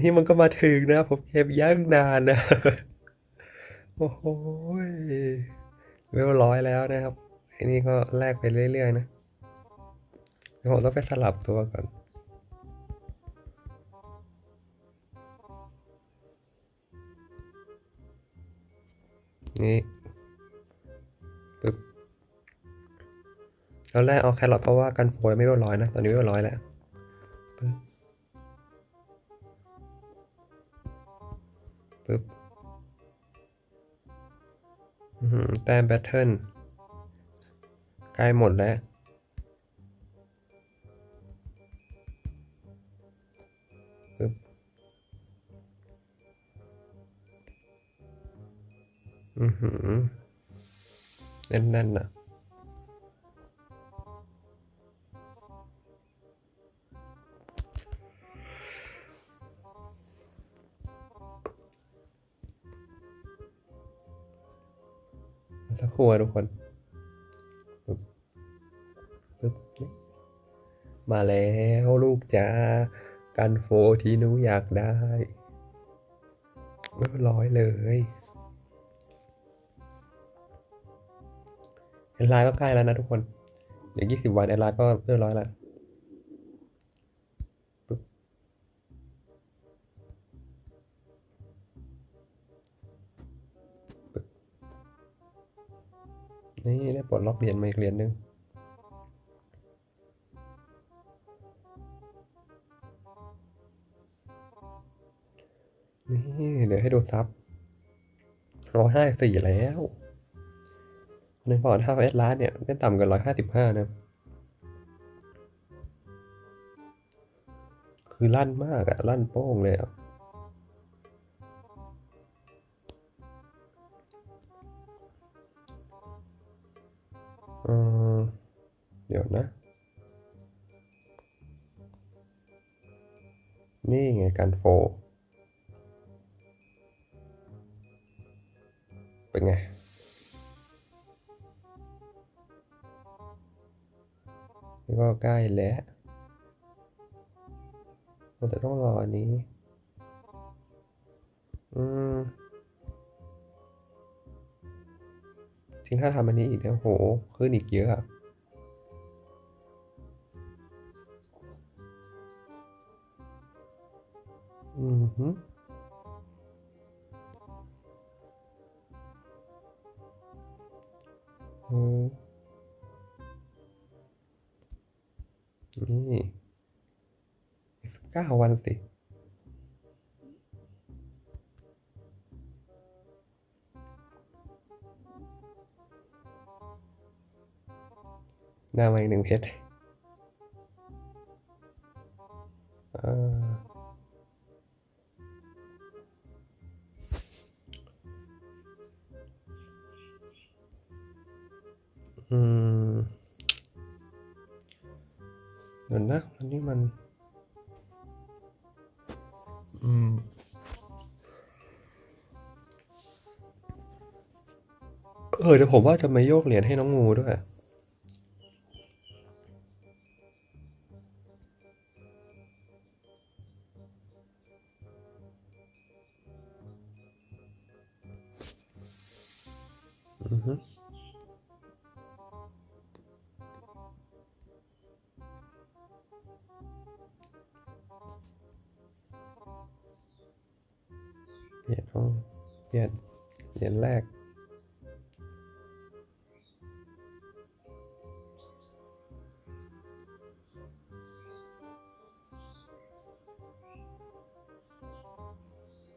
นี่มันก็มาถึงนะ ผมเก็บย่างนานนะ โอ้โหเวลร้อยแล้วนะครับ อันนี้ก็แลกไปเรื่อยๆนะเดี๋ยวผมต้องไปสลับตัวก่อนนี่ปึ๊บตอนแรกเอาแครอทเพราะว่ากันโฟยไม่เรียบร้อยนะ ตอนนี้เรียบร้อยแล้ว แต้มแบทเทิลใกล้หมดแล้ว ปึ๊บ อือหือแน่นๆน่ะ สักครู่ทุกคนปึ๊บปึ๊บนี่มาแล้วลูกจ้ากันโฟที่หนูอยากได้เรียบร้อยเลยแอนไลน์ก็ใกล้แล้วนะทุกคน เดี๋ยวยี่สิบวันแอนไลน์ก็เรียบร้อยแล้ว นี่ได้ปลดล็อกเหรียญมาอีกเหรียญหนึ่งนี่เดี๋ยวให้ดูซับร้อยห้าสี่แล้วในพอร์ตห้าเอสล้านเนี่ยไม่ต่ำกว่าร้อยห้าสิบห้านะ คือลั่นมากอะลั่นโป้งเลยอะ เดี๋ยวนะ นี่ไงการโฟ เป็นไงนี่ก็ใกล้แล้วแต่ต้องรออันนี้ อืม จริงถ้าทำอันนี้อีกเนี่ยโหขึ้นอีกเยอะอือหือเออนี่สักเก้าวันสิ หน้ามาอีกหนึ่งเพชรอืมเดี๋ยวนะอันนี้มัน อืมเออเดี๋ยวผมว่าจะมาโยกเหรียญให้น้องงูด้วย เปลี่ยนห้องเปลี่ยนเหรียญแรก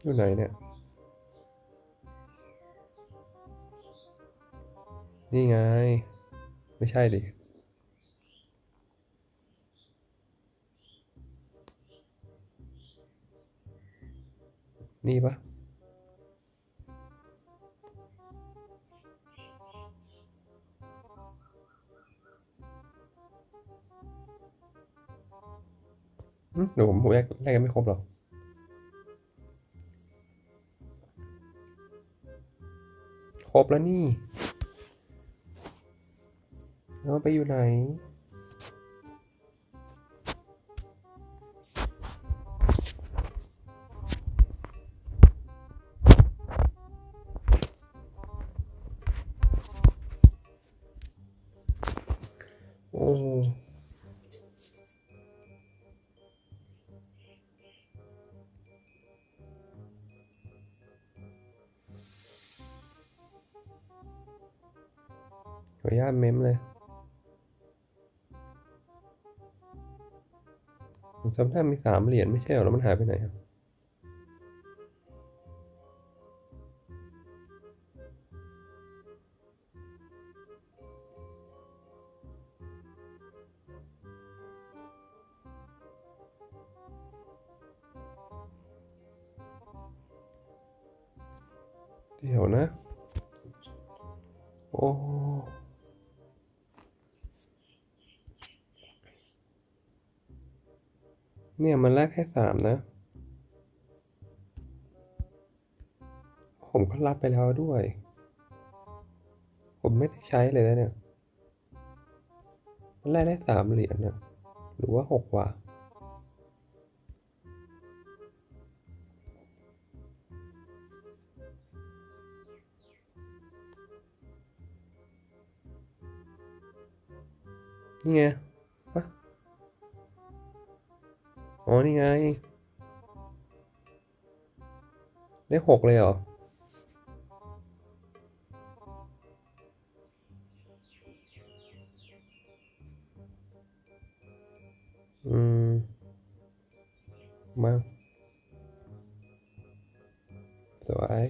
อยู่ไหนเนี่ย นี่ไง ไม่ใช่ดินี่ปะ อืมเดี๋ยวผมผมแยกแยกกันไม่ครบหรอกครบแล้วนี่แล้วไปอยู่ไหน ออนุญาตเมมเลยผมจำได้มีสามเหรียญไม่ใช่เหรอแล้วมันหายไปไหนครับเดี๋ยวนะ เนี่ยมันแลกแค่สามนะ ผมก็รับไปแล้วด้วย ผมไม่ได้ใช้เลยนะเนี่ย มันแลกได้สามเหรียญนะหรือว่าหกว่ะนี่ไง อ๋อ นี่ไง ได้หกเลยเหรอ อืม มา สวย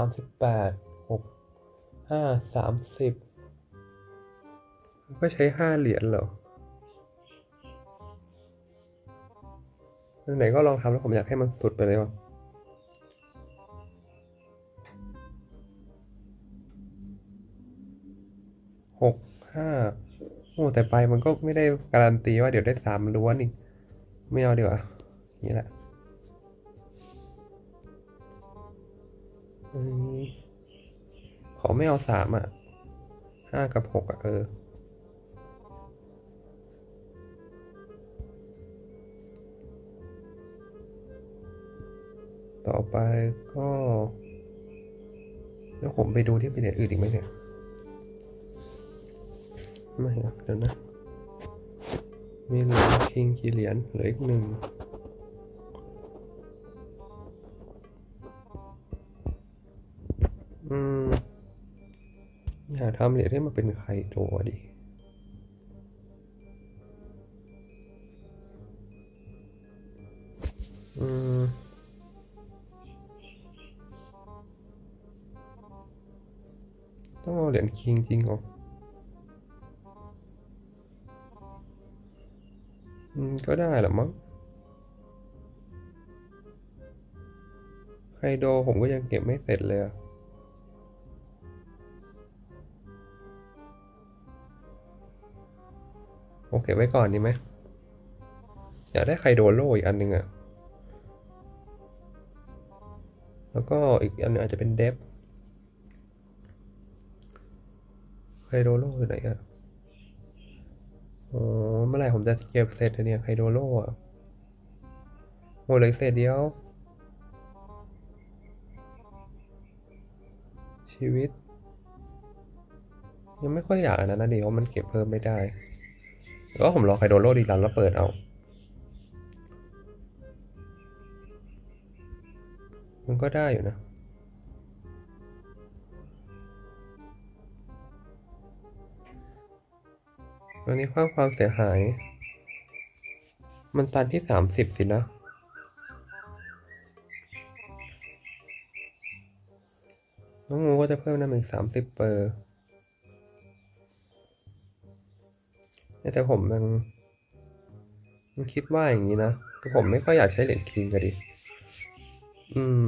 ามสิบแปดหกห้าสามสิบก็ใช้ห้าเหรียญเหรอไหนก็ลองทำแล้วผมอยากให้มันสุดไปเลยว่ะหกห้าโอ้แต่ไปมันก็ไม่ได้การันตีว่าเดี๋ยวได้สามล้วนอีก ไม่เอาดีกว่าอย่างนี้แหละ ขอไม่เอาสามอะห้ากับหกอะ เออ ต่อไปก็ แล้วผมไปดูที่เป็นเหรียญอื่นอีกไหมเนี่ยไม่ครับเดี๋ยวนะ มีเหรียญคิงกี่เหรียญเหลืออีกหนึ่ง ทำเหรียญให้มันเป็นไคโดะดิอืมต้องเอาเหรียญคิงจริงเหรออืม ก็ได้แหละมั้งไคโดผมก็ยังเก็บไม่เสร็จเลยอะ โอเคไว้ก่อนดีไหมอยากได้ไคโดโลอีกอันหนึ่งอะแล้วก็อีกอันหนึงอาจจะเป็นเดฟไคโดโลอยู่ไหนอะอ๋อเมื่อไหร่ผมจะเก็บเสร็จเนี่ยไคโดโลอะโหเลืออกเศษเดียว ชีวิต ยังไม่ค่อยอยากนนั้นะดิเพราะมันเก็บเพิ่มไม่ได้ ก็ผมรอไคโดโรดีรันแล้วเปิดเอามันก็ได้อยู่นะตอนนี้ควาความเสียหาย มันตันที่สามสิบสินะ น้องงูก็จะเพิ่มน้ำอีกสามสิบเปอร์ แต่ผมยังยังคิดว่าอย่างนี้นะคือผมไม่ค่อยอยากใช้เหรียญคิงกันดิ อืม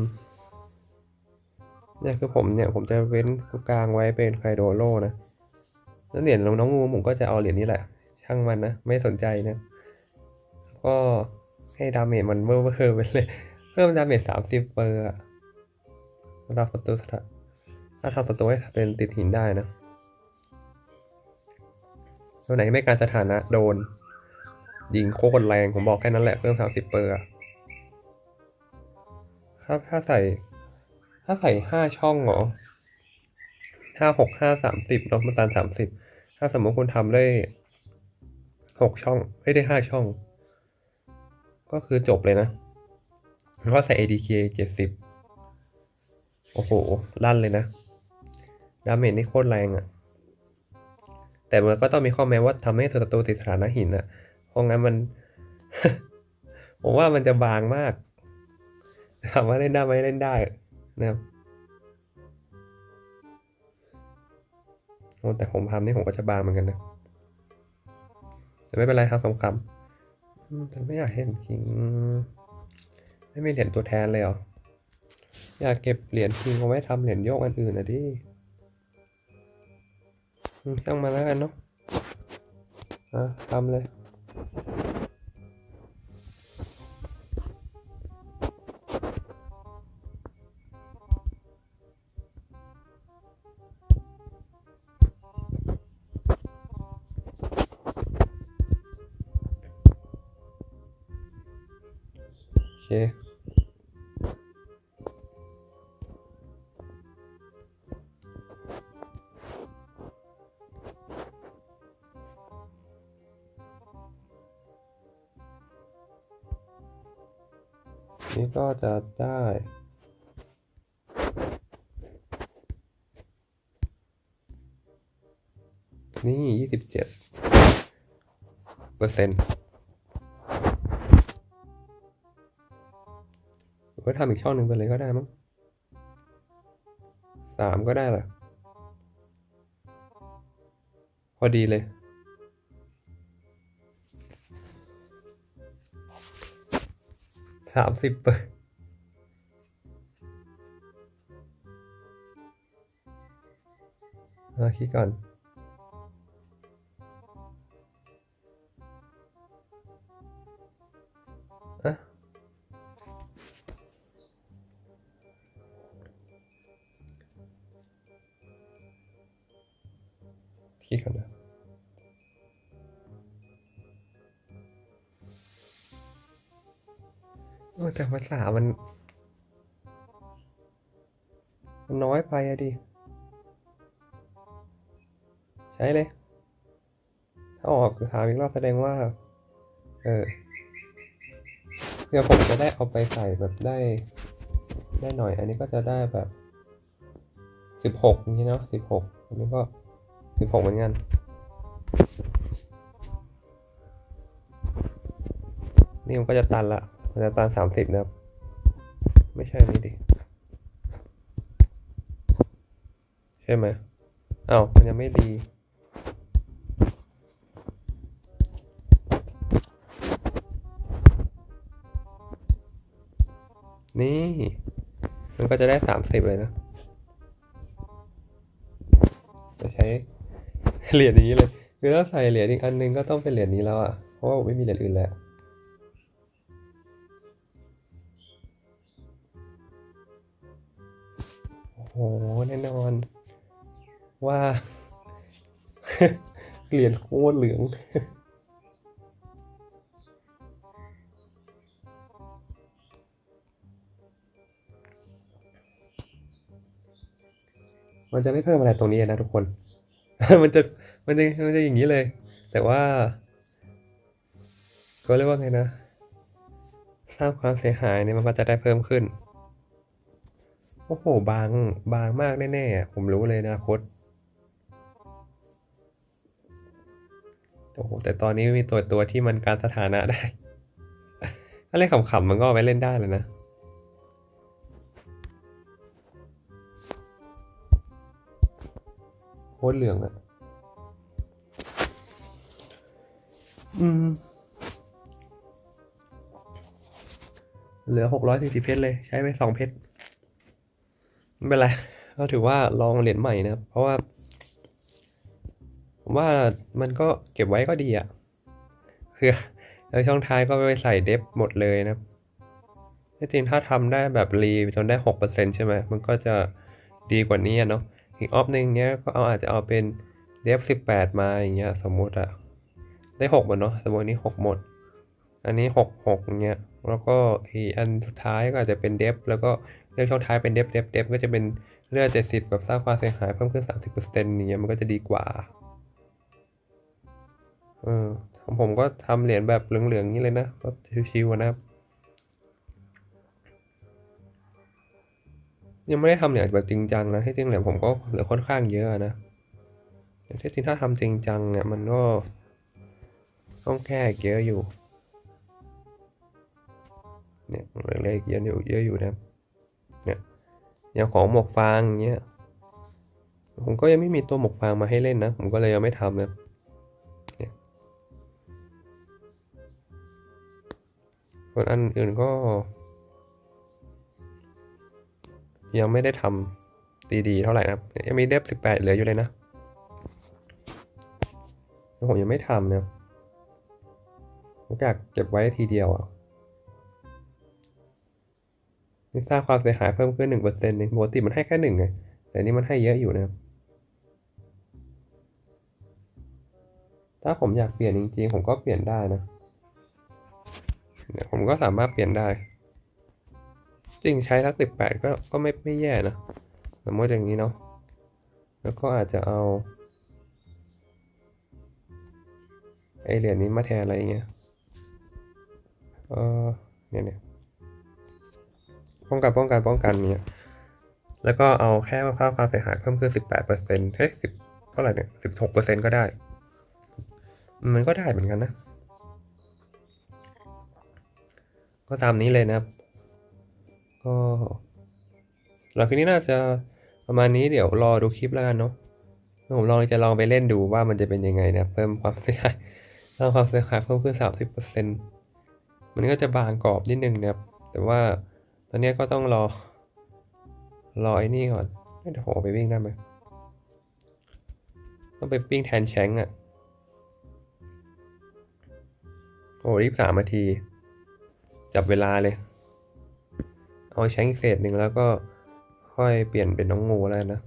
เนี่ยคือผมเนี่ย ผมจะเว้นกลางไว้เป็นไคโดโลนะ แล้วเหรียญน้องงูผมก็จะเอาเหรียญนี้แหละ ช่างมันนะ ไม่สนใจนะ ก็ให้ดาเมจมันเวอร์เวอร์ไปเลย เพิ่มดาเมจสามสิบเปอร์อะรับศัตรูสถาถ้าทำศัตรูให้เป็นติดหินได้นะ ตัวไหนไม่การสถานะโดน ยิงโคตรแรงผมบอกแค่นั้นแหละเพิ่มสามสิบเปอร์อะถ้าถ้าใส่ ถ้าใส่ห้าช่องเหรอห้าหกห้าสามสิบเนาะมาตราสามสิบถ้าสมมติคุณทำได้หกช่องไม่ได้ห้าช่อง ก็คือจบเลยนะแล้วก็ใส่ ADK เจ็ดสิบโอ้โหลั่นเลยนะดาเมจนี่โคตรแรงอะ่ะ แต่มันก็ต้องมีข้อแม้ว่าทำให้ศัตรูติดสถานะหินอะ่ะเพราะงั้นมัน ผมว่ามันจะบางมากถามว่าเล่นได้ไหมเล่นได้นะครับแต่ผมทำนี่ผมก็จะบางเหมือนกันนะแต่ไม่เป็นไรครับขำๆแต่ไม่อยากเห็นคิงไม่มีเหรียญตัวแทนเลยเหรออยากเก็บเหรียญคิงเอาไว้ทำเหรียญโยกอันอื่นนะดิ อืมช่างมาแล้ว ก็จะได้ นี่ยี่สิบเจ็ดเปอร์เซ็นต์หรือว่าทำอีกช่องหนึ่งไปเลยก็ได้มั้งสามก็ได้แหละพอดีเลย สามสิบเปอร์มาคิดก่อน ภาษามัน มันน้อยไปอะดิ ใช้เลย ถ้าออกถามอีกรอบแสดงว่า เออเดี๋ยวผมจะได้เอาไปใส่แบบได้ ได้หน่อย อันนี้ก็จะได้แบบสิบหกอย่างนี้เนาะสิบหกอันนี้ก็สิบหกเหมือนกันนี่มันก็จะตันละ มันจะตันสามสิบนะครับ ไม่ใช่นี่ดิ ใช่ไหมอ้าวมันยังไม่ดีนี่ มันก็จะได้สามสิบเลยนะ จะใช้เหรียญนี้เลย คือถ้าใส่เหรียญอีกอันนึงก็ต้องเป็นเหรียญนี้แล้วอะ เพราะว่าไม่มีเหรียญอื่นแล้ว ว่าเหรียญโคตรเหลือง มันจะไม่เพิ่มอะไรตรงนี้นะทุกคน มันจะ มันจะ มันจะอย่างนี้เลย แต่ว่า ก็เรียกว่าไงนะ สร้างความเสียหายเนี่ยมันก็จะได้เพิ่มขึ้น โอ้โห บาง บางมากแน่ๆ ผมรู้เลยนะโคต โอ้โหแต่ตอนนี้มีตัวตัวที่มันการสถานะได้ ถ้าเล่นขำๆมันก็เอไว้เล่นได้เลยนะโคตรเหลืองอะอืม เหลือหกร้อยสี่สิบเพชรเลย ใช้ไปสองเพชรไม่เป็นไร ก็ถือว่าลองเหรียญใหม่นะครับเพราะว่า ผมว่ามันก็เก็บไว้ก็ดีอะ่ะคือแล้วช่องท้ายก็ไปใส่เดฟหมดเลยนะที่จริงถ้าทำได้แบบรีจนได้หกเปอร์เซ็นใช่ไหมมันก็จะดีกว่านี้เนาะอีกออฟหนึ่งเนี้ยก็เอาอาจจะเอาเป็นเดฟสิบแปดมาอย่างเงี้ยสมมุติอะได้หกหมดเนาะสมมตินี้หกหมด อันนี้หกหกเงี้ยแล้วก็อีอันสุดท้ายก็อาจจะเป็นเดฟแล้วก็เลือกช่องท้ายเป็นเดฟเดฟเดฟก็จะเป็นเลือดเจ็ดสิบกับสร้างความเสียหายเพิ่มขึ้นสามสิบเปอร์เซ็นต์อย่างเงี้ยมันก็จะดีกว่า เออของผมก็ทำเหรียญแบบเหลืองๆนี้เลยนะ ก็ชิวๆนะครับ ยังไม่ได้ทำเหรียญแบบจริงจังนะที่จริงเหรียญผมก็เหลือค่อนข้างเยอะนะแต่ที่จริงถ้าทำจริงจังเนี่ยมันก็ต้องแก้เยอะอยู่ เนี่ยเหลืออีกเยอะอยู่เยอะอยู่นะเนี่ยอย่างของหมวกฟางเงี้ยผมก็ยังไม่มีตัวหมวกฟางมาให้เล่นนะ ผมก็เลยยังไม่ทำนะ ส่วนอันอื่นก็ ยังไม่ได้ทำดีๆเท่าไหร่นะยังมีเดฟสิบแปดเหลืออยู่เลยนะผมยังไม่ทำนะผมอยากเก็บไว้ทีเดียวอะนี่สร้างความเสียหายเพิ่มขึ้นหนึ่งเปอร์เซ็นต์ปกติมันให้แค่หนึ่งไง แต่นี่มันให้เยอะอยู่นะครับ ถ้าผมอยากเปลี่ยนจริงๆ ผมก็เปลี่ยนได้นะ เนี่ยผมก็สามารถเปลี่ยนได้ จริงใช้ทักสิบแปดก็ก็ไม่ไม่แย่นะสมมติอย่างนี้เนาะแล้วก็อาจจะเอาไอเหรียญนี้มาแทนอะไรเงี้ยเออเนี่ยเนี่ยป้องกันป้องกันป้องกันเนี่ยแล้วก็เอาแค่ค่าความเสียหายเพิ่มขึ้นสิบแปดเปอร์เซ็นต์เฮ้ยสิบเท่าไหร่เนี่ยสิบหกเปอร์เซ็นต์ก็ได้ มันก็ได้เหมือนกันนะ ก็ตามนี้เลยนะครับ ก็หลังจากนี้น่าจะประมาณนี้เดี๋ยวรอดูคลิปแล้วกันเนาะผมลองจะลองไปเล่นดูว่ามันจะเป็นยังไงนะเพิ่มความเสียหายเพิ่มความเสียหายเพิ่มขึ้นสามสิบเปอร์เซ็นต์มันก็จะบางกรอบนิดนึงนะครับ แต่ว่าตอนนี้ก็ต้องรอ รอไอ้นี่ก่อนเอ้ยเดี๋ยวผมไปวิ่งได้ไหมต้องไปวิ่งแทนแชงก์อะโอ้รีบสามนาที จับเวลาเลย เอาแชงอีกเศษหนึ่งแล้วก็ค่อยเปลี่ยนเป็นน้องงูแล้วนะ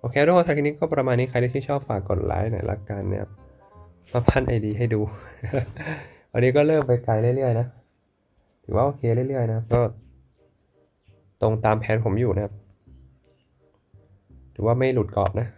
โอเคทุกคนสำหรับคลิปนี้ก็ประมาณนี้ใครที่ชอบฝากกดไลค์หน่อยละกันนะครับมาพันไอดีให้ดู วันนี้ก็เริ่มไปไกลเรื่อยๆนะถือว่าโอเคเรื่อยๆนะครับก็ตรงตามแผนผมอยู่นะครับ ถือว่าไม่หลุดกรอบนะ